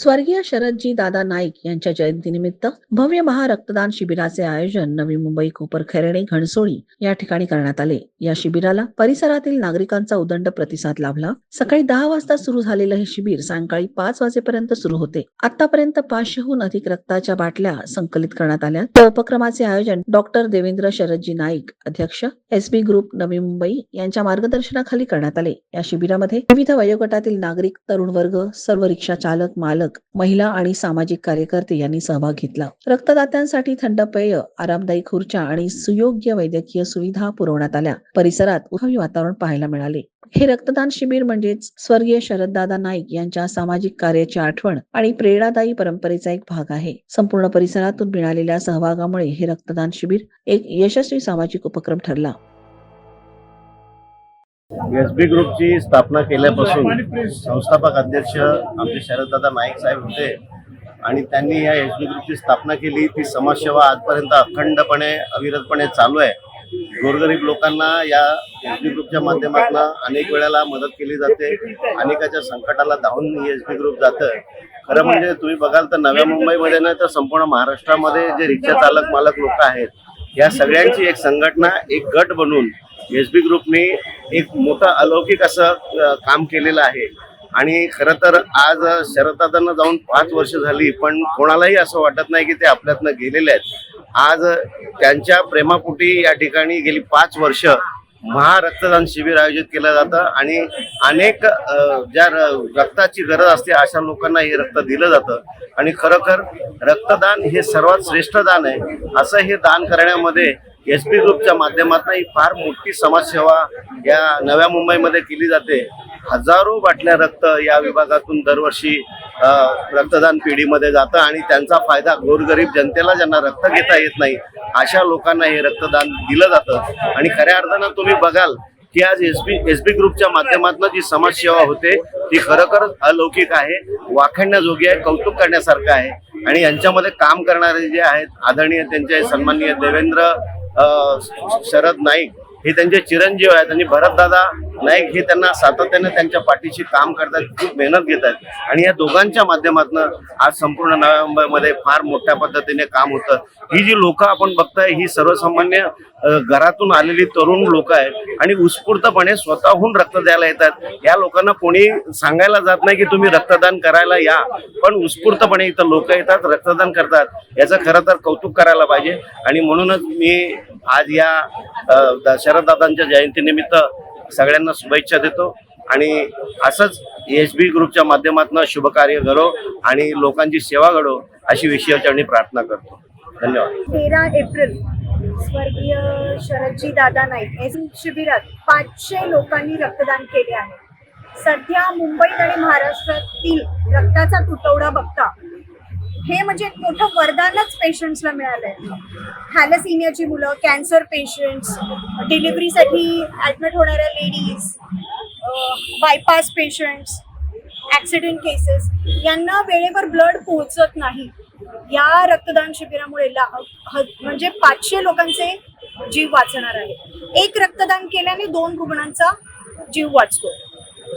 स्वर्गीय शरदजी दादा नाईक यांच्या जयंतीनिमित्त भव्य महारक्तदान शिबिराचे आयोजन नवी मुंबई कोपर खैरणे घणसोळी या ठिकाणी करण्यात आले. या शिबिराला परिसरातील नागरिकांचा उदंड प्रतिसाद लाभला. सकाळी दहा वाजता सुरू झालेलं हे शिबिर सायंकाळी पाच वाजेपर्यंत सुरू होते. आतापर्यंत पाचशेहून अधिक रक्ताच्या बाटल्या संकलित करण्यात आल्या. या उपक्रमाचे आयोजन डॉक्टर देवेंद्र शरदजी नाईक अध्यक्ष एस बी ग्रुप नवी मुंबई यांच्या मार्गदर्शनाखाली करण्यात आले. या शिबिरामध्ये विविध वयोगटातील नागरिक तरुण वर्ग सर्व रिक्षा चालक मालक महिला आणि सामाजिक कार्यकर्ते यांनी सहभाग घेतला. रक्तदात्यांसाठी थंड पेय आरामदायी खुर्च्या आणि सुयोग्य वैद्यकीय सुविधा पुरवण्यात आल्या. परिसरात उत्सवी वातावरण पाहायला मिळाले. हे रक्तदान शिबिर म्हणजेच स्वर्गीय शरददादा नाईक यांच्या सामाजिक कार्याची आठवण आणि प्रेरणादायी परंपरेचा एक भाग आहे. संपूर्ण परिसरातून मिळालेल्या सहभागामुळे हे रक्तदान शिबिर एक यशस्वी सामाजिक उपक्रम ठरला. एस बी ग्रुपची स्थापना केल्यापासून संस्थापक अध्यक्ष आमचे शरददादा नाईक साहेब होते आणि त्यांनी या एस बी ग्रुपची स्थापना केली. ती समाजसेवा आजपर्यंत अखंडपणे अविरतपणे चालू आहे. गोरगरीब लोकांना या एस बी ग्रुपच्या माध्यमातून अनेक वेळेला मदत केली जाते. अनेकाच्या संकटाला धावून एस बी ग्रुप जातं. खरं म्हणजे तुम्ही बघाल तर नव्या मुंबईमध्ये नाही तर संपूर्ण महाराष्ट्रामध्ये जे रिक्षा चालक मालक लोक आहेत या सगळ्यांची एक संघटना एक गट बनून एस बी ग्रुपने एक मोठं अलौकिक असं काम केलेलं आहे. आणि खरं तर आज शरदादांना जाऊन पाच वर्ष झाली पण कोणालाही असं वाटत नाही की ते आपल्यातनं गेलेले आहेत. आज त्यांच्या प्रेमापोटी या ठिकाणी गेली पाच वर्ष महारक्तदान शिबिर आयोजित केलं जातं आणि अनेक ज्या र- रक्ताची गरज असते अशा लोकांना हे रक्त दिलं जातं. आणि खरोखर रक्तदान हे सर्वात श्रेष्ठ दान आहे. असं हे दान करण्यामध्ये एस पी ग्रुपच्या माध्यमातून ही फार मोठी समाजसेवा या नव्या मुंबईमध्ये केली जाते. हजारो बाटल्या रक्त या विभागातून दरवर्षी रक्तदान पिढीमध्ये जातं आणि त्यांचा फायदा गोरगरीब जनतेला ज्यांना रक्त घेता येत नाही अशा लोकांना हे रक्तदान दिलं जातं. आणि खऱ्या अर्थानं तुम्ही बघाल की आज एस बी एस बी ग्रुपच्या माध्यमातून जी समाजसेवा होते ती खरोखरच अलौकिक आहे वाखडण्याजोगी आहे कौतुक करण्यासारखं आहे. आणि यांच्यामध्ये काम करणारे जे आहेत आदरणीय त्यांचे सन्माननीय देवेंद्र शरद नाईक हे त्यांचे चिरंजीव आहेत आणि भरतदादा नाईक हे त्यांना सातत्याने त्यांच्या पाठीशी काम करतात खूप मेहनत घेत आहेत आणि या दोघांच्या माध्यमातून आज संपूर्ण नव्या मुंबईमध्ये फार मोठ्या पद्धतीने काम होतं. ही जी लोक आपण बघताय ही सर्वसामान्य घरातून आलेली तरुण लोक आहेत आणि उत्स्फूर्तपणे स्वतःहून रक्त द्यायला येतात. या लोकांना कोणी सांगायला जात नाही की तुम्ही रक्तदान करायला या पण उत्स्फूर्तपणे इथं लोक येतात रक्तदान करतात. याचं खरं तर कौतुक करायला पाहिजे. आणि म्हणूनच मी आज या अ, शरददादांच्या जयंतीनिमित्त सगळ्यांना शुभेच्छा देतो. आणि असंच एस बी ग्रुपच्या माध्यमातून शुभकार्य घडो आणि लोकांची सेवा घडो अशी विषयाची प्रार्थना करतो. धन्यवाद. तेरा एप्रिल स्वर्गीय शरदजी दादा नाईक एस शिबिरात पाचशे लोकांनी रक्तदान केले आहे. सध्या मुंबईत आणि महाराष्ट्रातील रक्ताचा तुटवडा बघता हे म्हणजे एक मोठं वरदानच पेशंट्सला मिळालंय. हॅलसिनियाची मुलं कॅन्सर पेशंट्स डिलिव्हरीसाठी ॲडमिट होणाऱ्या ladies bypass patients accident cases यांना वेळेवर ब्लड पोहोचत नाही. या रक्तदान शिबिरामुळे ला- म्हणजे पाचशे लोकांचे जीव वाचणार आहे. एक रक्तदान केल्याने दोन रुग्णांचा जीव वाचतो.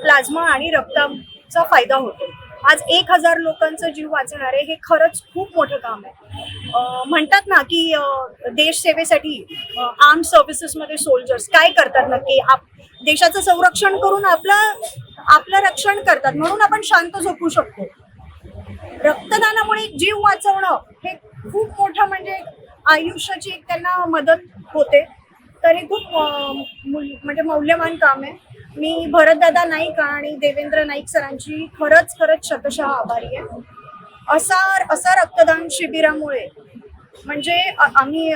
प्लाझ्मा आणि रक्ताचा फायदा होतो. आज एक हजार लोकांचा जीव वाचणार आहे हे खरंच खूप मोठं काम आहे. म्हणतात ना की देशसेवेसाठी देश सेवेसाठी आर्म सर्व्हिसेसमध्ये सोल्जर्स काय करतात नक्की? आप देशाचं संरक्षण करून आपलं आपलं रक्षण करतात. म्हणून आपण शांत झोपू शकतो. रक्तदानामुळे जीव वाचवणं हे खूप मोठं म्हणजे आयुष्याची एक त्यांना मदत होते. तर हे खूप मूल- म्हणजे मौल्यवान काम आहे. मी भरतदादा नाईक आणि देवेंद्र नाईक सरांची खरंच खरंच शतशः आभारी आहे. असा असा रक्तदान शिबिरामुळे म्हणजे आम्ही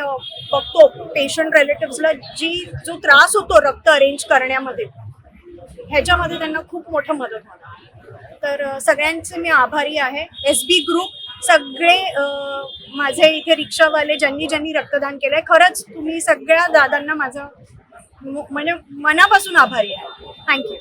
बघतो पेशंट रिलेटिव्सला जी जो त्रास होतो रक्त अरेंज करण्यामध्ये ह्याच्यामध्ये त्यांना खूप मोठं मदत होणार. तर सगळ्यांचे मी आभारी आहे. एस बी ग्रुप सगळे माझे इथे रिक्षावाले ज्यांनी ज्यांनी रक्तदान केलंय खरंच तुम्ही सगळ्या दादांना माझं म्हणजे मनापासून आभारी आहे. थँक्यू